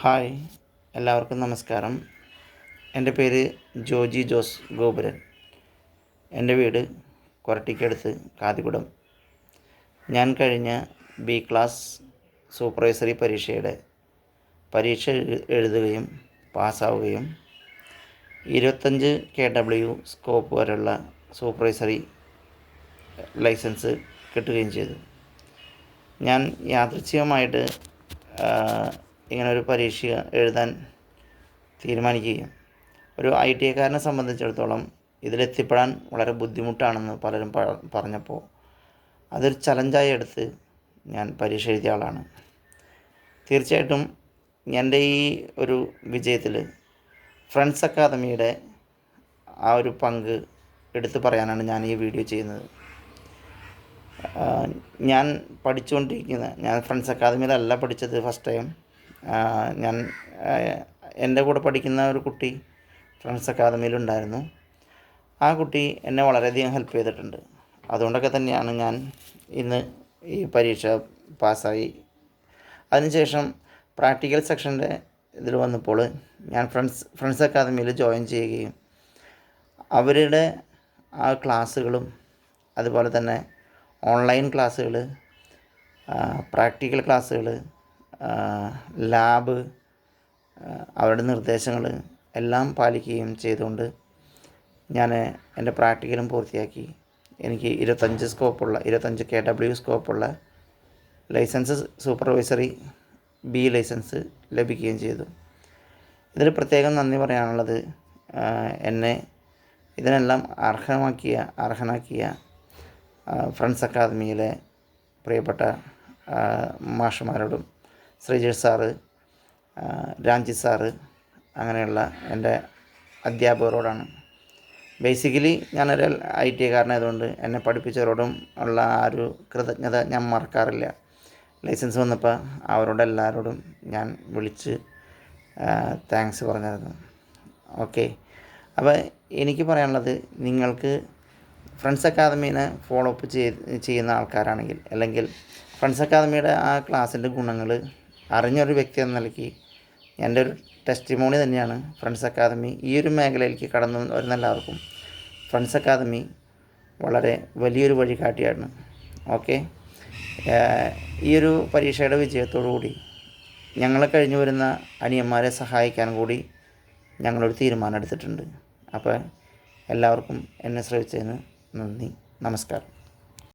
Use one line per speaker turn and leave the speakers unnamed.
Hi എല്ലാവർക്കും നമസ്കാരം. എന്റെ പേര് ജോജി ജോസ് ഗോപുരൻ. എന്റെ വീട് കൊരട്ടിക്കടുത്ത് കാതികുടം ഞാൻ കഴിഞ്ഞ ബി ക്ലാസ് സൂപ്പർവൈസറി പരീക്ഷയുടെ പരീക്ഷ എഴുതുകയും പാസ്സാവുകയും ഇരുപത്തഞ്ച് കെ ഡബ്ല്യു സ്കോപ്പ് വരെയുള്ള സൂപ്പർവൈസറി ലൈസൻസ് കിട്ടുകയും ചെയ്തു. ഞാൻ യാദൃച്ഛികമായിട്ട് ഇങ്ങനെ ഒരു പരീക്ഷ എഴുതാൻ തീരുമാനിക്കുകയും ഒരു ഐ ടി ഐക്കാരനെ സംബന്ധിച്ചിടത്തോളം ഇതിലെത്തിപ്പെടാൻ വളരെ ബുദ്ധിമുട്ടാണെന്ന് പലരും പറഞ്ഞപ്പോൾ അതൊരു ചലഞ്ചായി എടുത്ത് ഞാൻ പരീക്ഷ എഴുതിയ ആളാണ്. തീർച്ചയായിട്ടും എന്റെ ഈ ഒരു വിജയത്തിൽ ഫ്രണ്ട്സ് അക്കാദമിയുടെ ആ ഒരു പങ്ക് എടുത്തു പറയാനാണ് ഞാൻ ഈ വീഡിയോ ചെയ്യുന്നത്. ഞാൻ പഠിച്ചുകൊണ്ടിരിക്കുന്ന ഞാൻ ഫ്രണ്ട്സ് അക്കാദമിയിലല്ല പഠിച്ചത് ഫസ്റ്റ് ടൈം. ഞാൻ എന്റെ കൂടെ പഠിക്കുന്ന ഒരു കുട്ടി ഫ്രണ്ട്സ് അക്കാദമിയിലുണ്ടായിരുന്നു ആ കുട്ടി എന്നെ വളരെയധികം ഹെൽപ്പ് ചെയ്തിട്ടുണ്ട്. അതുകൊണ്ടൊക്കെ തന്നെയാണ് ഞാൻ ഇന്ന് ഈ പരീക്ഷ പാസ്സായി. അതിനുശേഷം പ്രാക്ടിക്കൽ സെക്ഷന്റെ ഇതിൽ വന്നപ്പോൾ ഞാൻ ഫ്രണ്ട്സ് ഫ്രണ്ട്സ് അക്കാദമിയിൽ ജോയിൻ ചെയ്യുകയും അവരുടെ ആ ക്ലാസ്സുകളും അതുപോലെ തന്നെ ഓൺലൈൻ ക്ലാസ്സുകൾ പ്രാക്ടിക്കൽ ക്ലാസ്സുകൾ ലാബ് അവരുടെ നിർദ്ദേശങ്ങൾ എല്ലാം പാലിക്കുകയും ചെയ്തുകൊണ്ട് ഞാൻ എന്റെ പ്രാക്ടിക്കലും പൂർത്തിയാക്കി. എനിക്ക് ഇരുപത്തഞ്ച് സ്കോപ്പുള്ള ഇരുപത്തഞ്ച് കെ ഡബ്ല്യു സ്കോപ്പുള്ള ലൈസൻസ് സൂപ്പർവൈസറി ബി ലൈസൻസ് ലഭിക്കുകയും ചെയ്തു. ഇതിൽ പ്രത്യേകം നന്ദി പറയാനുള്ളത് എന്നെ ഇതിനെല്ലാം അർഹമാക്കിയ അർഹനാക്കിയ ഫ്രണ്ട്സ് അക്കാദമിയിലെ പ്രിയപ്പെട്ട മാഷുമാരോടും ശ്രീജേഷ് സാറ് രാംജി സാറ് അങ്ങനെയുള്ള എന്റെ അധ്യാപകരോടാണ്. ബേസിക്കലി ഞാനൊരു ഐ ടി കാരനായതുകൊണ്ട് എന്നെ പഠിപ്പിച്ചവരോടും ഉള്ള ആ ഒരു കൃതജ്ഞത ഞാൻ മറക്കാറില്ല. ലൈസൻസ് വന്നപ്പോൾ അവരോട് എല്ലാവരോടും ഞാൻ വിളിച്ച് താങ്ക്സ് പറഞ്ഞിരുന്നു ഓക്കെ. അപ്പോൾ എനിക്ക് പറയാനുള്ളത് നിങ്ങൾക്ക് ഫ്രണ്ട്സ് അക്കാദമീനെ ഫോളോ അപ്പ് ചെയ്യുന്ന ആൾക്കാരാണെങ്കിൽ അല്ലെങ്കിൽ ഫ്രണ്ട്സ് അക്കാദമിയുടെ ആ ക്ലാസ്സിന്റെ ഗുണങ്ങൾ അറിഞ്ഞൊരു വ്യക്തി എന്ന നിലയ്ക്ക് എന്റെ ഒരു ടെസ്റ്റിമോണി തന്നെയാണ് ഫ്രണ്ട്സ് അക്കാദമി ഈ ഒരു മേഖലയിലേക്ക് കടന്നു വരുന്ന എല്ലാവർക്കും. ഫ്രണ്ട്സ് അക്കാദമി വളരെ വലിയൊരു വഴികാട്ടിയാണ്. ഓക്കെ ഈ ഒരു പരീക്ഷയുടെ വിജയത്തോടു കൂടി ഞങ്ങളെ കഴിഞ്ഞു വരുന്ന അനിയന്മാരെ സഹായിക്കാൻ കൂടി ഞങ്ങളൊരു തീരുമാനം എടുത്തിട്ടുണ്ട്. അപ്പോൾ എല്ലാവർക്കും എന്നെ ശ്രമിച്ചതിന് നന്ദി. നമസ്കാരം.